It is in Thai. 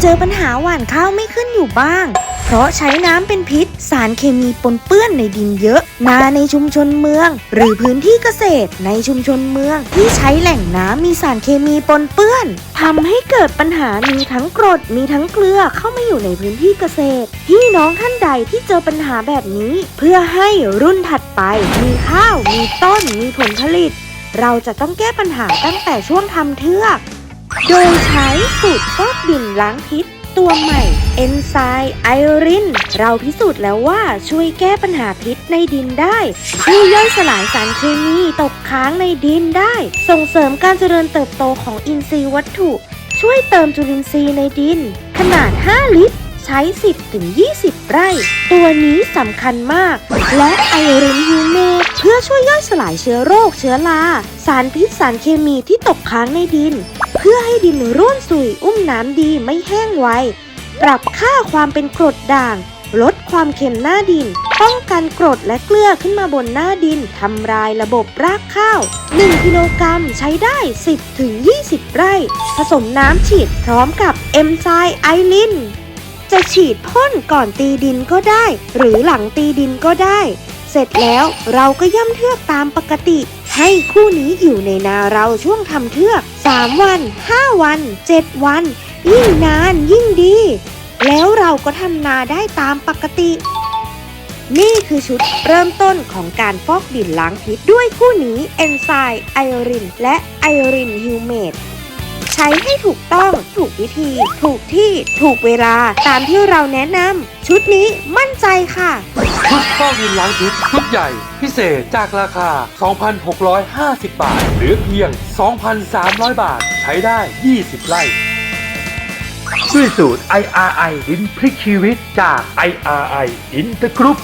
เจอปัญหาหว่านข้าวไม่ขึ้นอยู่บ้าง เพราะใช้น้ำเป็นพิษ สารเคมีปนเปื้อนในดินเยอะ นาในชุมชนเมือง หรือพื้นที่เกษตรในชุมชนเมือง ที่ใช้แหล่งน้ำมีสารเคมีปนเปื้อนทำให้เกิดปัญหามีทั้งกรดมีทั้งเกลือเข้ามาอยู่ในพื้นที่เกษตร พี่น้องท่านใดที่เจอปัญหาแบบนี้ เพื่อให้รุ่นถัดไป มีข้าว มีต้น มีผลผลิต เราจะต้องแก้ปัญหาตั้งแต่ช่วงทำเทือก โดยใช้สูตรฟอกดินล้างพิษ ตัวใหม่เอนไซม์ไอริน เราพิสูจน์แล้วว่าช่วยแก้ปัญหาพิษในดินได้ช่วยย่อยสลายสารเคมีตกค้างในดินได้ ส่งเสริมการเจริญเติบโตของอินทรีย์วัตถุ ช่วยเติมจุลินทรีย์ในดิน ขนาด 5 ลิตรใช้ 10-20 ไร่ ตัวนี้สำคัญมาก และไอรินฮิวเมเพื่อช่วยย่อยสลายเชื้อโรคเชื้อรา สารพิษสารเคมีที่ตกค้างในดิน เพื่อให้ดินร่วนสุยอุ้มน้ำดีไม่แห้งไว ปรับค่าความเป็นกรดด่าง ลดความเค็มหน้าดิน ป้องกันกรดและเกลือขึ้นมาบนหน้าดินทำลายระบบรากข้าว 1 กิโลกรัมใช้ได้ 10-20 ไร่ ผสมน้ำฉีดพร้อมกับเอนไซม์ไอลินจะฉีดพ่นก่อนตีดินก็ได้ หรือหลังตีดินก็ได้ เสร็จแล้วเราก็ย่ำเทือกตามปกติ ให้คู่นี้อยู่ในนาเราช่วงทำเทือก 3 วัน 5 วัน 7 วัน ยิ่งนานยิ่งดี แล้วเราก็ทำนาได้ตามปกติ นี่คือชุดเริ่มต้นของการฟอกดินล้างพิษด้วยคู่นี้เอนไซม์ไอรินและไอรินฮิวเมดใช้ให้ถูกต้อง ถูกวิธี ถูกที่ ถูกเวลา ตามที่เราแนะนำ ชุดนี้มั่นใจค่ะ ชุดฟอกดินล้างพิษชุดใหญ่ พิเศษจากราคา 2,650 บาท เหลือเพียง 2,300 บาท ใช้ได้ 20 ไร่ด้วยสูตร IRI ดินพลิกชีวิตจาก IRI อินเตอร์กรุ๊ป